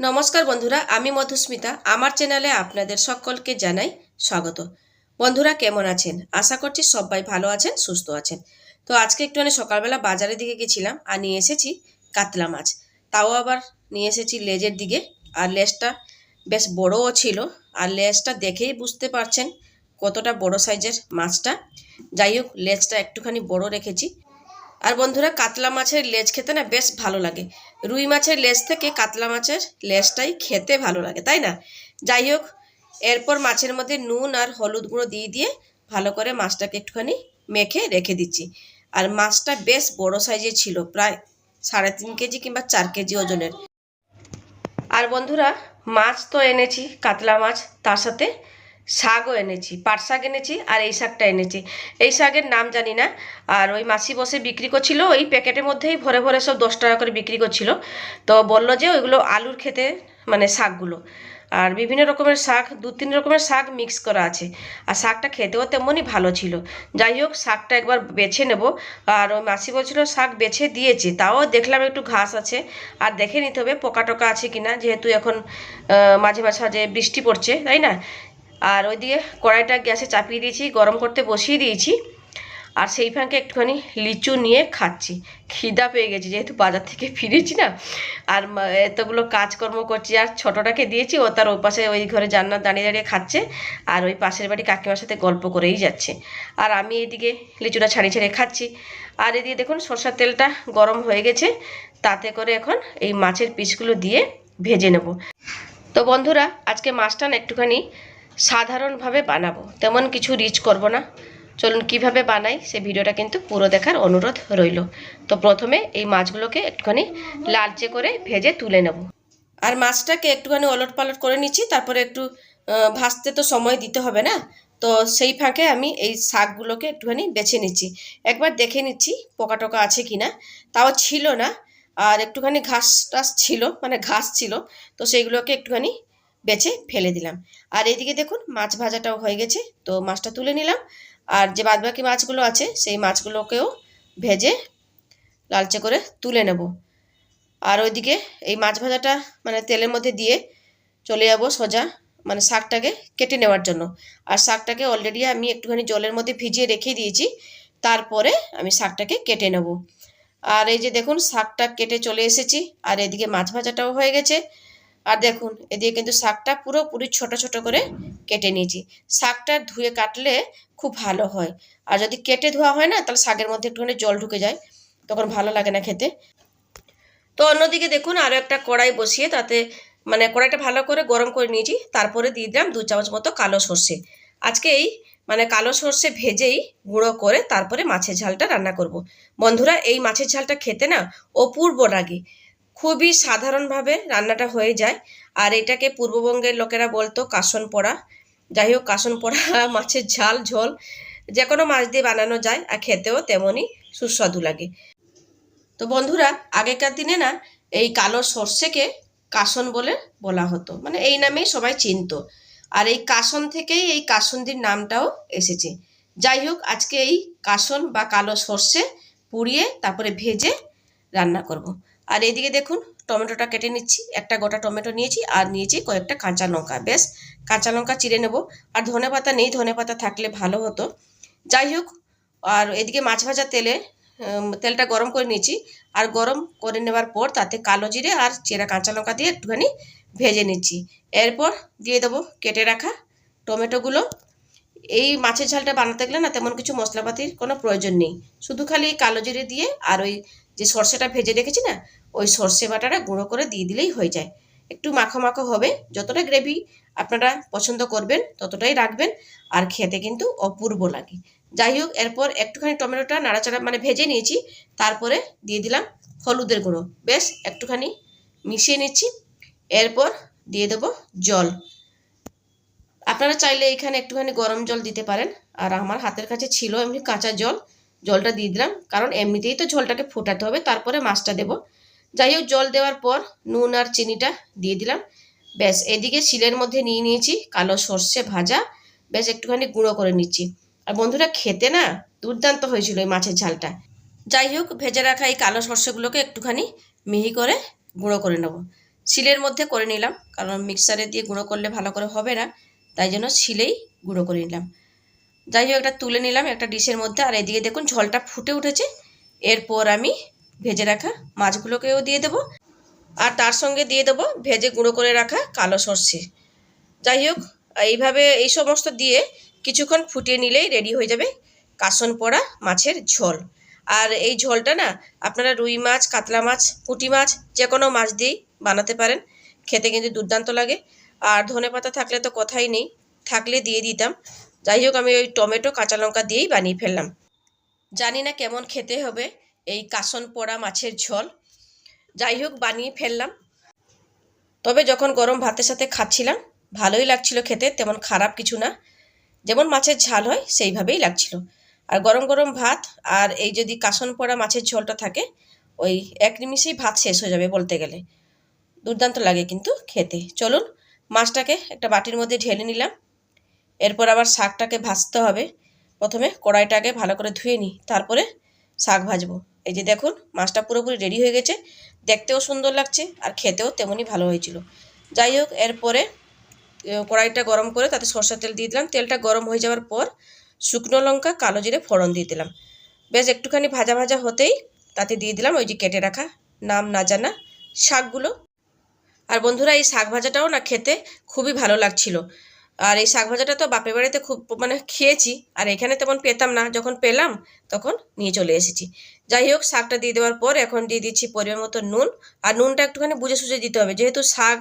নমস্কার বন্ধুরা, আমি মধুস্মিতা। আমার চ্যানেলে আপনাদের সকলকে জানাই স্বাগত। বন্ধুরা, কেমন আছেন? আশা করছি সবাই ভালো আছেন, সুস্থ আছেন। তো আজকে একটুখানি সকালবেলা বাজারের দিকে গেছিলাম আর নিয়ে এসেছি কাতলা মাছ। তাও আবার নিয়ে এসেছি লেজের দিকে। আর লেজটা বেশ বড়ও ছিল। আর লেজটা দেখেই বুঝতে পারছেন কতটা বড় সাইজের মাছটা। যাই হোক, লেজটা একটুখানি বড় রেখেছি। আর বন্ধুরা, কাতলা মাছের লেজ খেতে না বেশ ভালো লাগে। রুই মাছের লেজ থেকে কাতলা মাছের লেজটাই খেতে ভালো লাগে, তাই না? যাই হোক, এরপর মাছের মধ্যে নুন আর হলুদ গুঁড়ো দিয়ে দিয়ে ভালো করে মাছটাকে একটুখানি মেখে রেখে দিচ্ছি। আর মাছটা বেশ বড় সাইজে ছিল, প্রায় সাড়ে তিন কেজি কিংবা চার কেজি ওজনের। আর বন্ধুরা, মাছ তো এনেছি, কাতলা মাছ, তার সাথে শাকও এনেছি, পাট শাক এনেছি আর এই শাকটা এনেছি। এই শাকের নাম জানি না, আর ওই মাসি বসে বিক্রি করছিল, ওই প্যাকেটের মধ্যেই ভরে ভরে সব দশ টাকা করে বিক্রি করছিল। তো বলল যে ওইগুলো আলুর খেতে মানে শাকগুলো। আর বিভিন্ন রকমের শাক, দু তিন রকমের শাক মিক্স করা আছে। আর শাকটা খেতেও তেমনই ভালো ছিল। যাই হোক, শাকটা একবার বেছে নেব। আর ওই মাসি বলছিল, শাক বেছে দিয়েছে, তাও দেখলাম একটু ঘাস আছে। আর দেখে নিতে হবে পোকা টোকা আছে কিনা, যেহেতু এখন মাঝে মাঝে বৃষ্টি পড়ছে, তাই না? আর ওইদিকে কড়াইটা গ্যাসে চাপিয়ে দিয়েছি, গরম করতে বসিয়ে দিয়েছি। আর সেই ফাঁকে একটুখানি লিচু নিয়ে খাচ্ছি। খিদা পেয়ে গেছি, যেহেতু বাজার থেকে ফিরেছি না। আর এতগুলো কাজকর্ম করছি, আর ছোটোটাকে দিয়েছি, ও তার ওই পাশে ওই ঘরে জান্নাত দাঁড়িয়ে দাঁড়িয়ে খাচ্ছে। আর ওই পাশের বাড়ি কাকিমার সাথে গল্প করেই যাচ্ছে। আর আমি এদিকে লিচুটা ছাড়িয়ে ছাড়িয়ে খাচ্ছি। আর এদিকে দেখুন, সরষার তেলটা গরম হয়ে গেছে। তাতে করে এখন এই মাছের পিসগুলো দিয়ে ভেজে নেব। তো বন্ধুরা, আজকে মাছটা না একটুখানি সাধারণভাবে বানাবো, তেমন কিছু রিচ করব না। চলুন কীভাবে বানাই, সে ভিডিওটা কিন্তু পুরো দেখার অনুরোধ রইল। তো প্রথমে এই মাছগুলোকে একটুখানি লালচে করে ভেজে তুলে নেব। আর মাছটাকে একটুখানি ওলট পালট করে নিচ্ছি, তারপরে একটু ভাজতে তো সময় দিতে হবে না। তো সেই ফাঁকে আমি এই শাকগুলোকে একটুখানি বেছে নিচ্ছি। একবার দেখে নিচ্ছি পোকা টোকা আছে কি না তাও ছিল না, আর একটুখানি ঘাস টাস ছিল মানে ঘাস ছিল। তো সেইগুলোকে একটুখানি বেছে ফেলে দিলাম। আর এইদিকে দেখুন, মাছ ভাজাটাও হয়ে গেছে, তো মাছটা তুলে নিলাম। আর যে বাদবাকি মাছগুলো আছে, সেই মাছগুলোকেও ভেজে লালচে করে তুলে নেব। আর ওইদিকে এই মাছ ভাজাটা মানে তেলের মধ্যে দিয়ে চলে যাব সোজা মানে শাকটাকে কেটে নেওয়ার জন্য। আর শাকটাকে অলরেডি আমি একটুখানি জলের মধ্যে ভিজিয়ে রেখে দিয়েছি, তারপরে আমি শাকটাকে কেটে নেব। আর এই যে দেখুন, শাকটা কেটে চলে এসেছি, আর এদিকে মাছ ভাজাটাও হয়ে গেছে। আর দেখুন, এদিকে কিন্তু শাকটা পুরোপুরি ছোট ছোট করে কেটে নিয়েছি। শাকটা ধুয়ে কাটলে খুব ভালো হয়। আর যদি কেটে ধোয়া হয় না, তাহলে শাকের মধ্যে একটুখানি জল ঢুকে যায়, তখন ভালো লাগে না খেতে। তো অন্যদিকে দেখুন আরও একটা কড়াই বসিয়ে তাতে মানে কড়াইটা ভালো করে গরম করে নিয়েছি, তারপরে দিয়ে দিলাম দু চামচ মতো কালো সর্ষে। আজকে এই মানে কালো সর্ষে ভেজেই গুঁড়ো করে তারপরে মাছের ঝালটা রান্না করব। বন্ধুরা, এই মাছের ঝালটা খেতে না অপূর্ব লাগে। খুবই সাধারণভাবে রান্নাটা হয়ে যায়। আর এটাকে পূর্ববঙ্গের লোকেরা বলতো কাসন পোড়া। যাই হোক, কাসন পোড়া, মাছের ঝাল, ঝোল, যে কোনো মাছ দিয়ে বানানো যায় আর খেতেও তেমনই সুস্বাদু লাগে। তো বন্ধুরা, আগেকার দিনে না, এই কালো সর্ষেকে কাসন বলে বলা হতো। মানে এই নামেই সবাই চিনত। আর এই কাসন থেকেই এই কাসন্দির নামটাও এসেছে। যাই হোক, আজকে এই কাসন বা কালো সর্ষে পুড়িয়ে তারপরে ভেজে রান্না করব। আর এইদিকে দেখুন, টমেটোটা কেটে নিচ্ছি, একটা গোটা টমেটো নিয়েছি আর নিয়েছি কয়েকটা কাঁচা লঙ্কা। বেশ, কাঁচা লঙ্কা চিড়ে নেব। আর ধনে পাতা নেই, ধনে পাতা থাকলে ভালো হতো। যাই হোক, আর এদিকে মাছ ভাজা তেলে তেলটা গরম করে নিয়েছি। আর গরম করে নেওয়ার পর তাতে কালো জিরে আর চেরা কাঁচা লঙ্কা দিয়ে একটুখানি ভেজে নিচ্ছি। এরপর দিয়ে দেবো কেটে রাখা টমেটোগুলো। এই মাছের ঝালটা বানাতে গেলে না তেমন কিছু মশলাপাতির কোনো প্রয়োজন নেই। শুধু খালি কালো জিরে দিয়ে আর ওই যে সর্ষেটা ভেজে রেখেছি না, ওই সর্ষে বাটাটা গুঁড়ো করে দিয়ে দিলেই হয়ে যায়। একটু মাখো মাখো হবে, যতটা গ্রেভি আপনারা পছন্দ করবেন ততটাই রাখবেন, আর খেতে কিন্তু অপূর্ব লাগে। যাই হোক, এরপর একটুখানি টমেটোটা নাড়াচাড়া মানে ভেজে নিয়েছি, তারপরে দিয়ে দিলাম হলুদের গুঁড়ো। বেশ একটুখানি মিশিয়ে নিচ্ছি, এরপর দিয়ে দেবো জল। আপনারা চাইলে এখানে একটুখানি গরম জল দিতে পারেন, আর আমার হাতের কাছে ছিল এমনি কাঁচা জল জলটা দিয়ে দিলাম। কারণ এমনিতেই তো ঝোলটাকে ফোটাতে হবে, তারপরে মাছটা দেব। যাই হোক, জল দেওয়ার পর নুন আর চিনিটা দিয়ে দিলাম। ব্যাস, এদিকে শিলের মধ্যে নিয়ে নিয়েছি কালো সর্ষে ভাজা। বেশ একটুখানি গুঁড়ো করে নিচ্ছি। আর বন্ধুরা, খেতে না দুর্দান্ত হয়েছিল এই মাছের ঝালটা। যাই হোক, ভেজে রাখা এই কালো সর্ষেগুলোকে একটুখানি মিহি করে গুঁড়ো করে নেব। শিলের মধ্যে করে নিলাম, কারণ মিক্সারে দিয়ে গুঁড়ো করলে ভালো করে হবে না। তাই জন্য শিলেই গুঁড়ো করে নিলাম। যাই হোক, একটা তুলে নিলাম একটা ডিশের মধ্যে, আর এদিকে দেখুন ঝোলটা ফুটে উঠেছে। এরপর আমি ভেজে রাখা মাছগুলোকেও দিয়ে দেবো। আর তার সঙ্গে দিয়ে দেবো ভেজে গুঁড়ো করে রাখা কালো সর্ষে। যাই হোক, এইভাবে এই সমস্ত দিয়ে কিছুক্ষণ ফুটিয়ে নিলেই রেডি হয়ে যাবে কাসন পড়া মাছের ঝোল। আর এই ঝোলটা না, আপনারা রুই মাছ, কাতলা মাছ, পুঁটি মাছ যে কোনো মাছ দিয়েই বানাতে পারেন। খেতে কিন্তু দুর্দান্ত লাগে। আর ধনে পাতা থাকলে তো কথাই নেই। থাকলে দিয়ে দিতাম। যাই হোক, আমি ওই টমেটো, কাঁচা লঙ্কা দিয়েই বানিয়ে ফেললাম। জানি না কেমন খেতে হবে এই কাসন পোড়া মাছের ঝোল। যাই হোক, বানিয়ে ফেললাম। তবে যখন গরম ভাতের সাথে খাচ্ছিলাম, ভালোই লাগছিল খেতে, তেমন খারাপ কিছু না। যেমন মাছের ঝাল হয়, সেইভাবেই লাগছিল। আর গরম গরম ভাত আর এই যদি কাসন পোড়া মাছের ঝোলটা থাকে, ওই এক নিমিষেই ভাত শেষ হয়ে যাবে বলতে গেলে। দুর্দান্ত লাগে কিন্তু খেতে। চলুন, মাছটাকে একটা বাটির মধ্যে ঢেলে নিলাম। এরপর আবার শাকটাকে ভাজতে হবে। প্রথমে কড়াইটাকে ভালো করে ধুয়ে নিই, তারপরে শাক ভাজবো। এই যে দেখুন, মাছটা পুরোপুরি রেডি হয়ে গেছে। দেখতেও সুন্দর লাগছে আর খেতেও তেমনই ভালো হয়েছিল। যাই হোক, এরপরে কড়াইটা গরম করে তাতে সরষের তেল দিয়ে দিলাম। তেলটা গরম হয়ে যাওয়ার পর শুকনো লঙ্কা, কালো জিরে, ফোড়ন দিয়ে দিলাম। বেশ একটুখানি ভাজা ভাজা হতেই তাতে দিয়ে দিলাম ওই যে কেটে রাখা নাম না জানা শাকগুলো। আর বন্ধুরা, এই শাক ভাজাটাও না খেতে খুবই ভালো লাগছিল। আর এই শাক ভাজাটা তো বাপের বাড়িতে খুব মানে খেয়েছি, আর এখানে তেমন পেতাম না। যখন পেলাম, তখন নিয়ে চলে এসেছি। যাই হোক, শাকটা দিয়ে দেওয়ার পর এখন দিয়ে দিচ্ছি পরিমাণ মতো নুন। আর নুনটা একটুখানি বুঝে সুঝে দিতে হবে। যেহেতু শাক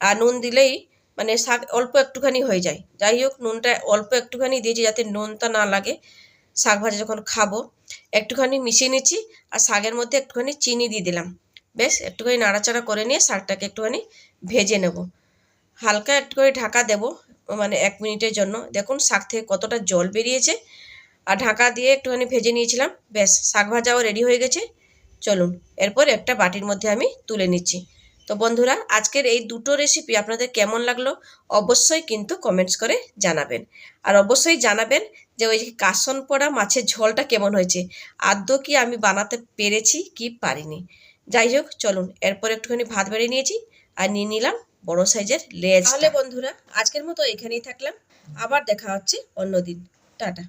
আর নুন দিলেই মানে শাক অল্প একটুখানি হয়ে যায়। যাই হোক, নুনটা অল্প একটুখানি দিয়েছি যাতে নুনটা না লাগে। শাক ভাজা যখন খাব, একটুখানি মিশিয়ে নিচ্ছি আর শাকের মধ্যে একটুখানি চিনি দিয়ে দিলাম। বেশ, একটুখানি নাড়াচাড়া করে নিয়ে শাকটাকে একটুখানি ভেজে নেব। হালকা একটু করে ঢাকা দেব। মানে এক মিনিটের জন্য। দেখুন, শাক থেকে কতটা জল বেরিয়েছে। আর ঢাকা দিয়ে একটুখানি ভেজে নিয়েছিলাম। ব্যাস, শাক ভাজাও রেডি হয়ে গেছে। চলুন, এরপর একটা বাটির মধ্যে আমি তুলে নিচ্ছি। তো বন্ধুরা, আজকের এই দুটো রেসিপি আপনাদের কেমন লাগল অবশ্যই কিন্তু কমেন্টস করে জানাবেন। আর অবশ্যই জানাবেন যে ওই কাসন পড়া মাছের ঝোলটা কেমন হয়েছে। আদ্য কি আমি বানাতে পেরেছি কি পারিনি। যাই হোক, চলুন, এরপর একটুখানি ভাত বেড়ে নিয়েছি। আর নিয়ে নিলাম বড় সাইজের লেজ তাহলে বন্ধুরা আজকের মতো এখানেই থাকলাম। আবার দেখা হচ্ছে অন্যদিন টাটা।